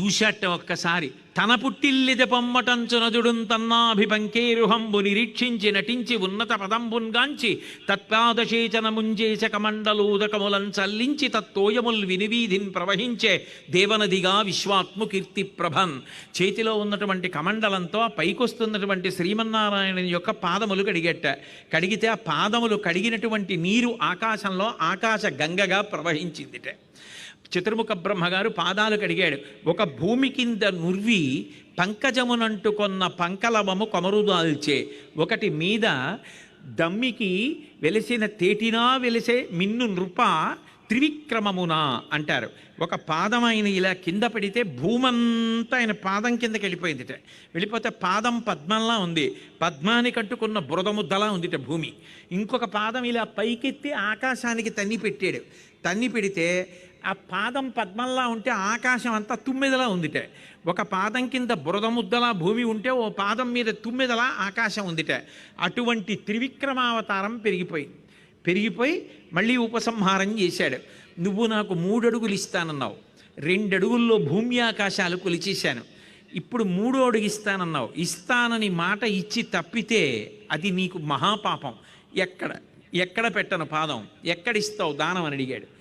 చూశాట ఒక్కసారి. తన పుట్టిల్లిద పొమ్మటంచునజుడున్ తన్నాభిపంకేరుహంబు నిరీక్షించి నటించి ఉన్నత పదంబున్గాంచి తత్పాదశేచన కమండలూదకములం చల్లించి తత్తోయముల్ వినివీధిన్ ప్రవహించే దేవనదిగా విశ్వాత్ము కీర్తి ప్రభన్. చేతిలో ఉన్నటువంటి కమండలంతో ఆ పైకొస్తున్నటువంటి శ్రీమన్నారాయణ యొక్క పాదములు కడిగట్ట. కడిగితే ఆ పాదములు కడిగినటువంటి నీరు ఆకాశంలో ఆకాశ గంగగా ప్రవహించిందిట. చతుర్ముఖ బ్రహ్మగారు పాదాలు కడిగాడు ఒక భూమి కింద నుర్వి పంకజమునంటుకొన్న పంకలవము కొమరుదాల్చే. ఒకటి మీద దమ్మికి వెలిసిన తేటినా వెలిసే మిన్ను నృప త్రివిక్రమమునా అంటారు. ఒక పాదం ఆయన ఇలా కింద పడితే భూమంతా ఆయన పాదం కిందకి వెళ్ళిపోయిందిట. వెళ్ళిపోతే పాదం పద్మంలా ఉంది. పద్మాన్ని కట్టుకున్న బురద ముద్దలా ఉందిట భూమి. ఇంకొక పాదం ఇలా పైకెత్తి ఆకాశానికి తన్ని పెట్టాడు. తన్ని పెడితే ఆ పాదం పద్మంలా ఉంటే ఆకాశం అంతా తుమ్మెదలా ఉందిటే. ఒక పాదం కింద బురద ముద్దలా భూమి ఉంటే ఓ పాదం మీద తుమ్మెదలా ఆకాశం ఉందిటే. అటువంటి త్రివిక్రమావతారం పెరిగిపోయింది పెరిగిపోయి మళ్ళీ ఉపసంహారం చేశాడు. నువ్వు నాకు మూడడుగులు ఇస్తానన్నావు. రెండడుగుల్లో భూమి ఆకాశాలు కొలిచేశాను. ఇప్పుడు మూడో అడుగు ఇస్తానన్నావు. ఇస్తానని మాట ఇచ్చి తప్పితే అది నీకు మహాపాపం. ఎక్కడ? ఎక్కడ పెట్టను పాదం? ఎక్కడిస్తావు దానం అని అడిగాడు.